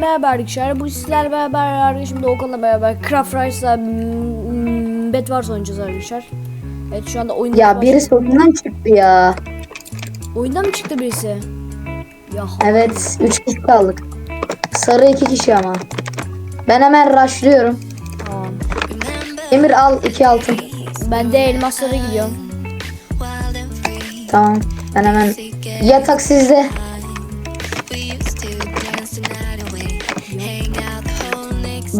merhaba arkadaşlar. Bu sizler beraber arkadaşım Doğukan'la beraber Craft Rice'la mm, Bet var oynayacağız arkadaşlar. Evet şu anda oyunda Ya birisi oyundan çıktı ya. Oyundan mı çıktı birisi? Ya Evet 3 kişi kaldık. Sarı 2 kişi ama. Ben hemen rushlıyorum. tamam. Emir al 2 altın. Ben de elmaslara gidiyorum. Tamam. Ben hemen yatak sizde.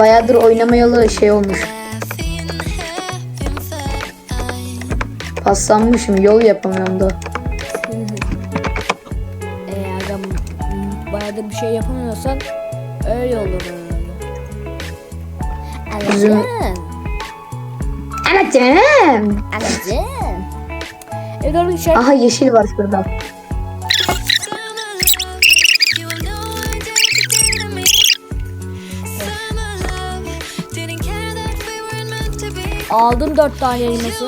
Bayağıdır oynamayalı şey olmuş. Paslanmışım yol yapamıyorum da. Eğer adam bayağıdır bir şey yapamıyorsan öyle olur. Bizim-? Anacığım. Anladın? Evet arkadaşlar. Aha yeşil var şurada. Aldım dört tane elması.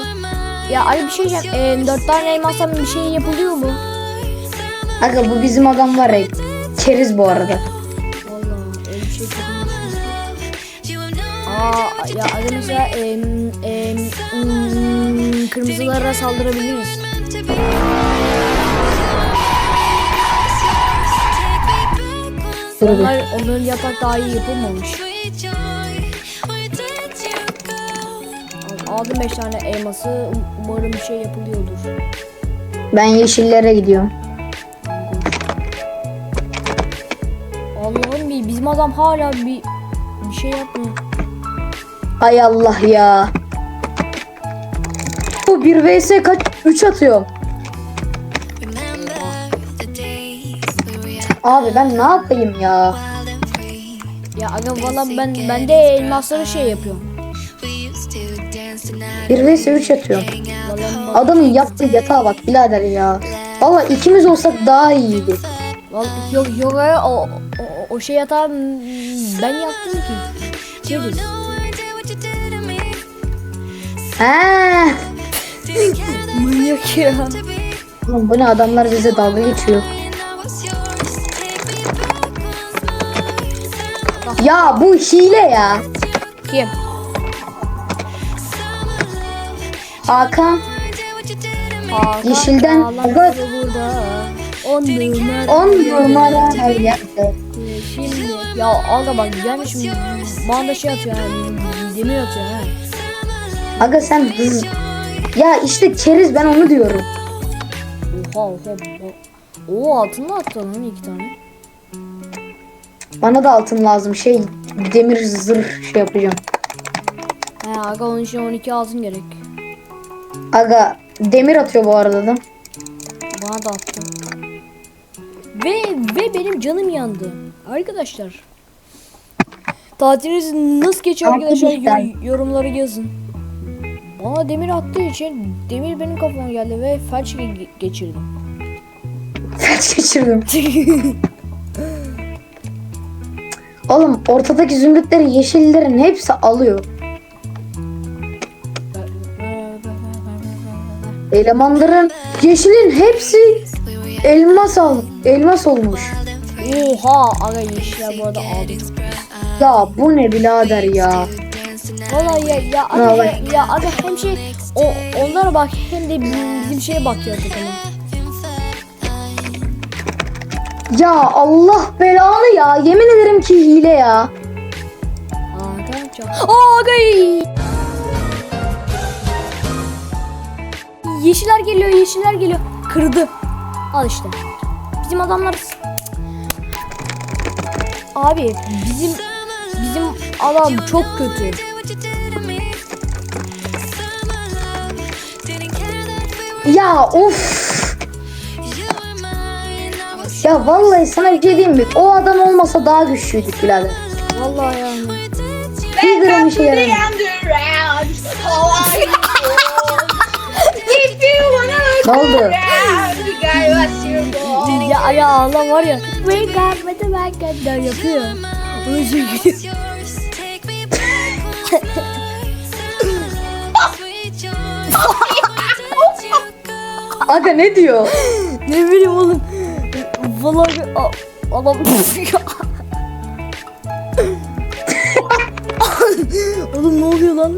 Ya Ali bir şey diyeceğim. Ee, dört tane elmasdan bir şey yapılıyor mu? Aga bu bizim adam var ya. Keriz bu arada. Vallahi öyle bir şey yapılmış. Aa ya Ali mesela em, em, mm, kırmızılara saldırabiliriz. Onlar onların yatak daha iyi yapılmamış. Aldım beş tane elması. Um- Umarım bir şey yapılıyordur. Ben yeşillere gidiyorum. Allah'ım bir bizim adam hala bir bir şey yapmıyor. Hay Allah ya. Bu 1 vs kaç 3 atıyor. Abi ben ne yapayım ya? Ya aga valla ben ben de elmasları şey yapıyorum. 1 vs 3 atıyor. Adamın yaptığı yatağa bak birader ya. Valla ikimiz olsak daha iyiydi. vallahi yok yok aga, o, o, o şey yatağı ben yaptım ki. Keriz. He. Manyak ya. Oğlum bu ne adamlar bize dalga geçiyor. Ya bu hile ya. Kim? Hakan Hakan Yeşilden burada. On numara. 10 numara her yerde. Şimdi ya aga bak gelmiş bana da şey atıyor yani demir atıyor ha. Aga sen hız... Ya işte keriz ben onu diyorum. Oha oha. oha. Oo altınla attı lan iki tane. Bana da altın lazım. Şey demir zırh şey yapacağım. He aga onun için 12 altın gerek. Aga demir atıyor bu arada da. Bana da attı. Ve ve benim canım yandı. Arkadaşlar. Tatiliniz nasıl geçiyor arkadaşlar? Arkadaşlar. Yor- yorumları yazın. Bana demir attığı için demir benim kafama geldi ve felç ge- geçirdim. Felç geçirdim. Oğlum ortadaki zümrütleri yeşillerin hepsi alıyor. Elemanların yeşilin hepsi elmas al elmas olmuş. Oha aga yeşiller bu arada aldım. Ya bu ne birader ya. Vallahi ya ya Vallahi. ya, ya aga hem şey o onlara bak hem de bizim, bizim şeye bak ya takımı. Ya Allah belanı ya. Yemin ederim ki hile ya. Aga çok. Aa aga. Yeşiller geliyor yeşiller geliyor. Kırdı. Al işte. Bizim adamlar Abi bizim bizim adam çok kötü. Ya of. Ya vallahi sana bir şey diyeyim mi? O adam olmasa daha güçlüydük birader. Vallahi yani. Bir gram işe yaramıyor. Ne oldu? Ya ay ağla var ya. Wake up with the back end yapıyor. Aga ne diyor? ne bileyim oğlum. Valla adam Oğlum ne oluyor lan?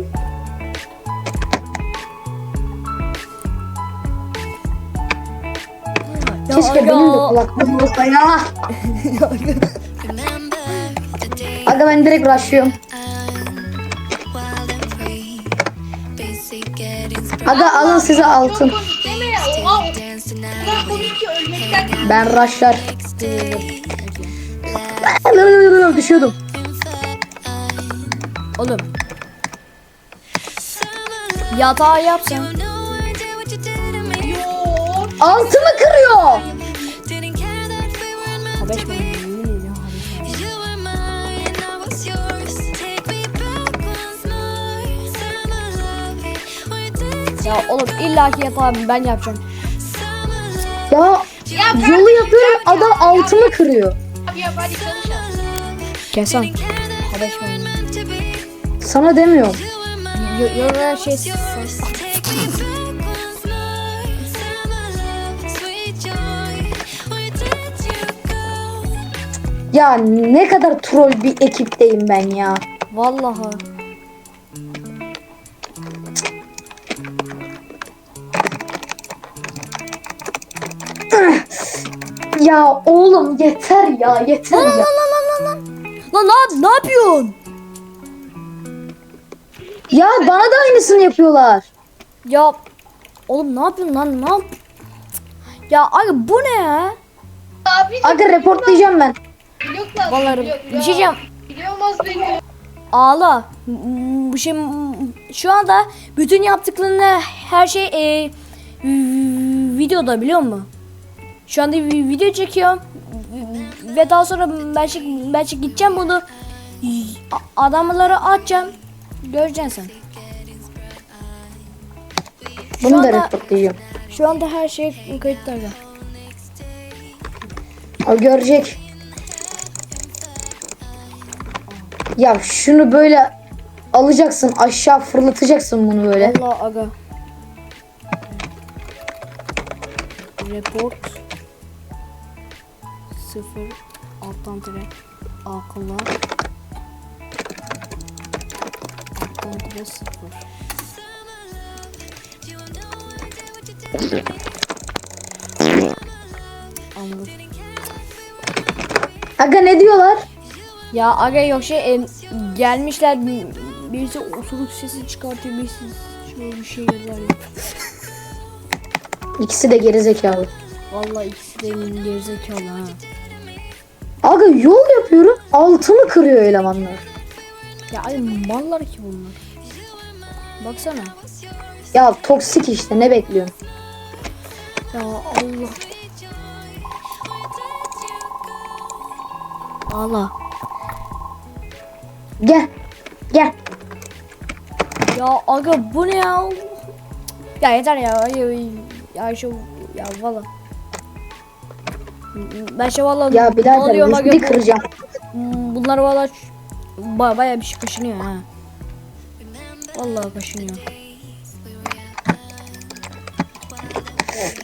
Keşke aga. benim de kulaklığım olsa ya. Aga ben direkt rushlıyorum. Aga alın size altın. Ya? Ben rushlar. Düşüyordum. Oğlum. Yatağı yapsan. Yok. Altımı kırıyor. Habeş mi? Ya oğlum illaki yatağı ben yapacağım. Ya yolu yapıyorum adam altımı kırıyor. Abi yap hadi. Kesan. Habeş mi? Sana demiyorum. Yoruna şey Ya ne kadar troll bir ekipteyim ben ya. Vallahi. Ya oğlum yeter ya yeter Lan lan ya. lan lan lan lan. Lan ne, ne yapıyorsun? Ya bana da aynısını yapıyorlar. Ya oğlum ne yapıyorsun lan ne yap? Ya ay bu ne ya? Abi Aga reportlayacağım ben. Yok lan. Vallahi yok, bir şey diyeceğim. Biliyormaz beni. Ağla. Bu şey şu anda bütün yaptıklarını her şey e, videoda biliyor musun? Şu anda bir video çekiyorum ve daha sonra belki belki gideceğim bunu a- adamlara atacağım. Göreceksin sen. Bunu da anda- reportlayacağım. Şu anda her şey kayıtlarda. O görecek. Ya şunu böyle alacaksın aşağı fırlatacaksın bunu böyle. Allah aga. Report sıfır alttan tire akılla alttan tire sıfır. Anladım. Aga ne diyorlar? Ya aga yok şey em, gelmişler bir- birisi osuruk sesi çıkartıyor birisi şöyle bir şey yazar ya. İkisi de gerizekalı. Vallahi ikisi de gerizekalı ha. Aga yol yapıyorum altımı kırıyor elemanlar. Ya ay mallar ki bunlar. Baksana. Ya toksik işte ne bekliyorsun? Ya Allah. Allah. Gel. Gel. Ya aga bu ne ya? Ya yeter ya. Ay, Ya şu ya valla. Ben şu valla Ya birader oluyor aga yüzünü kıracağım. Bunlar valla ba baya bir şey kaşınıyor ha. Vallahi kaşınıyor.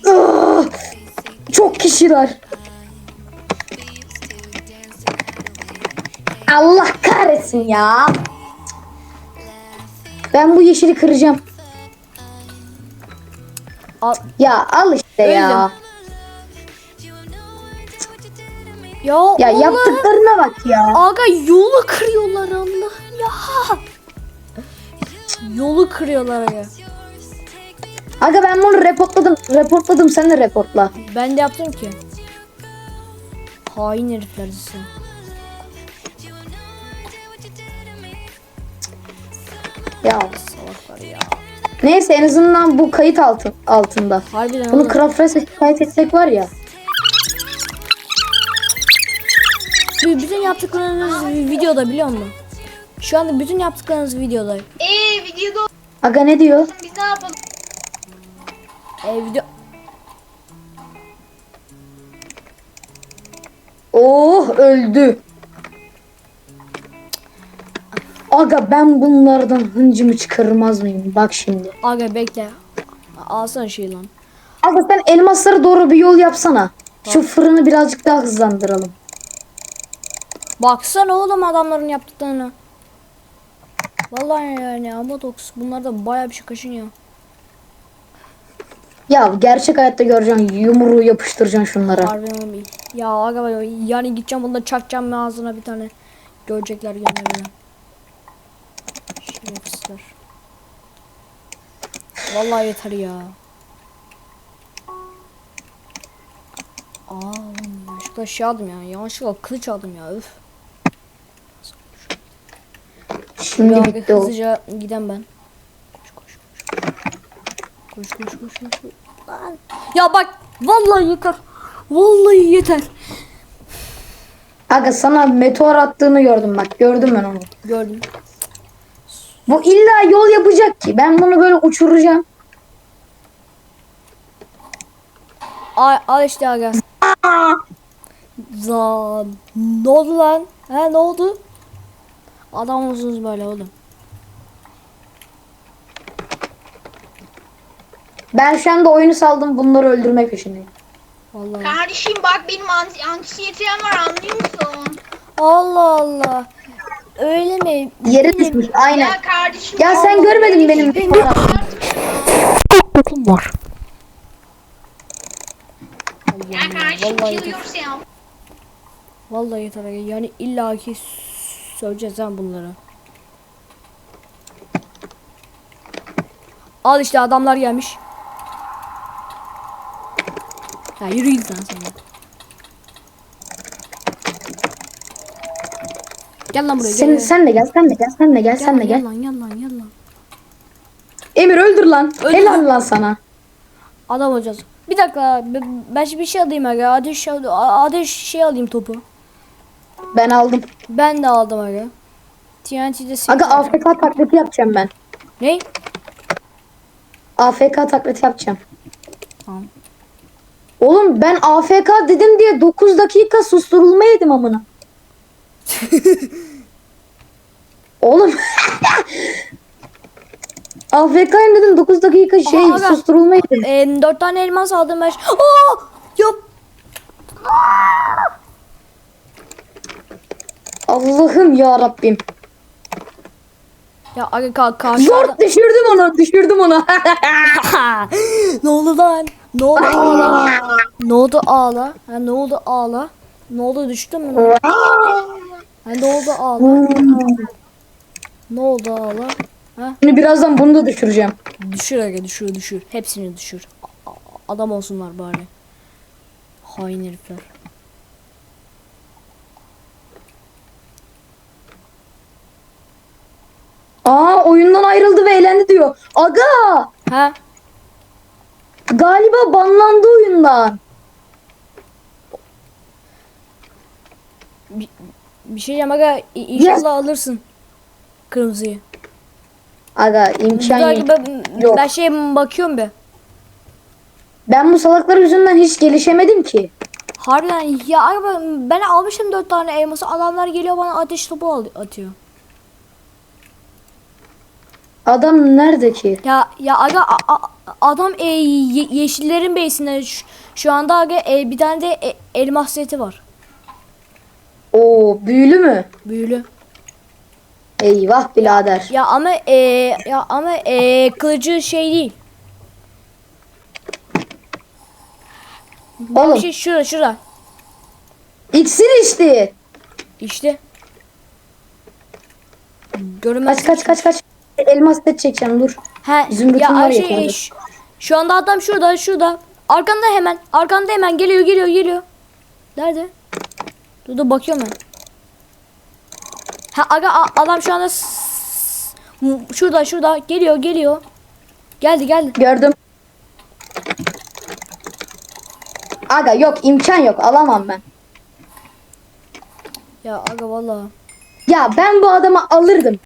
Ah! Çok kişiler. Allah kahretsin ya. Ben bu yeşili kıracağım. Al, Ya al işte ya. ya Ya oğlum. yaptıklarına bak ya. Aga yolu kırıyorlar Allah ya. Yolu kırıyorlar ya. Aga ben bunu reportladım. Reportladım sen de reportla. Ben de yaptım ki. Hain herifler size. Ya Salaklar ya. neyse en azından bu kayıt altın altında. Harbiden Bunu. Craft Race'e kayıt etsek var ya. Bütün yaptıklarınız videoda biliyor musun? Şu anda bütün yaptıklarınız videoda. Eee videoda Aga ne diyor? biz ne yapalım? E, video... Oh öldü. Aga ben bunlardan hıncımı çıkarmaz mıyım? Bak şimdi. Aga bekle. Alsana şey lan. Aga sen elmaslara doğru bir yol yapsana. Şu fırını birazcık daha hızlandıralım. Baksana oğlum adamların yaptıklarına. Vallahi yani Amodox bunlar da bayağı bir şey kaşınıyor. Ya gerçek hayatta göreceksin yumruğu yapıştıracaksın şunlara. Harbiden oğlum. Ya aga bak, yani gideceğim bunda çakacağım ağzına bir tane. Görecekler gene beni. Şerefsizler. Vallahi yeter ya. Aa, yanlışlıkla şey aldım ya. Yanlışlıkla kılıç aldım ya. Üf. Şimdi Ya, bitti o. hızlıca giden ben. Koş koş koş. Koş koş koş koş. koş. Lan. Ya bak vallahi yeter. Vallahi yeter. Aga sana meteor attığını gördüm bak gördüm ben onu. Gördüm. Bu illa yol yapacak ki. Ben bunu böyle uçuracağım. Al, al işte aga. Lan ne oldu lan? He ne oldu? Adam mısınız böyle oğlum? Ben şu anda oyunu saldım bunları öldürmek peşindeyim. Vallahi. Kardeşim bak benim anksiyetem var anlıyor musun? Allah Allah. Öyle mi? Yere düşmüş aynen. Ya kardeşim. Ya sen görmedin benim benim benim Tokum var. Ya kardeşim Vallahi kill yeter. yourself. Vallahi yeter aga. Yani illaki söyleyeceğiz ha bunları. Al işte adamlar gelmiş. Ya yürü git lan sen. de. Gel lan buraya gel. Sen, gel. sen de gel sen de gel sen de gel Gel sen de lan, gel. lan gel lan gel lan. Emir öldür lan. Öldür Helal lan. sana. Adam olacağız. Bir dakika ben- bir şey alayım aga. Ateş, ateş şey alayım topu. Ben aldım. Ben de aldım aga. TNT'de Aga AFK taklidi yapacağım ben. Ne? AFK taklidi yapacağım. Tamam. Oğlum ben AFK dedim diye 9 dakika susturulma yedim amına. Oğlum. AFK'yim dedim 9 dakika şey Aha, aga. susturulma yedim. Ee, dört tane elmas aldım ben. Aa! Yap. Allah'ım ya Rabbim. Ya aga ka karşıda. Zor düşürdüm onu, düşürdüm onu. ne oldu lan? Ne oldu ağla? ne oldu ağla? Ha ne oldu ağla? Ne oldu düştün mü? Ha ne oldu ağla? Ne oldu ağla? Ha Şimdi birazdan bunu da düşüreceğim. düşür aga düşür düşür. Hepsini düşür. A- a- Adam olsunlar bari. Hain herifler. Aa oyundan ayrıldı ve eğlendi diyor. Aga Ha? galiba banlandı oyundan. Bir, şey diyeceğim aga. İnşallah alırsın. Kırmızıyı. Aga imkan yok. ben, Yok. ben şey bakıyorum bir. Ben bu salaklar yüzünden hiç gelişemedim ki. Harbiden ya abi ben, almışım dört tane elması adamlar geliyor bana ateş topu atıyor. Adam nerede ki? Ya ya aga a- a- adam e, ye- yeşillerin beysinde şu, şu anda aga e, bir tane de e, elmas seti var. Oo büyülü mü? Büyülü. Eyvah birader. Ya ama e, ya ama e, kılıcı şey değil. Oğlum Bir şey şura şura. iksir içti. İşte. Görünmez. Kaç kaç kaç kaç. Elmas set çekeceğim dur. He, Zümrüt'ün ya var ya şey, kendi. şu, şu anda adam şurada, şurada. Arkanda hemen, arkanda hemen geliyor, geliyor, geliyor. Nerede? Dur dur bakıyorum ben. Ha aga adam şu anda şurada, şurada geliyor, geliyor. Geldi, geldi. Gördüm. Aga yok imkan yok alamam ben. Ya aga vallahi. Ya ben bu adamı alırdım.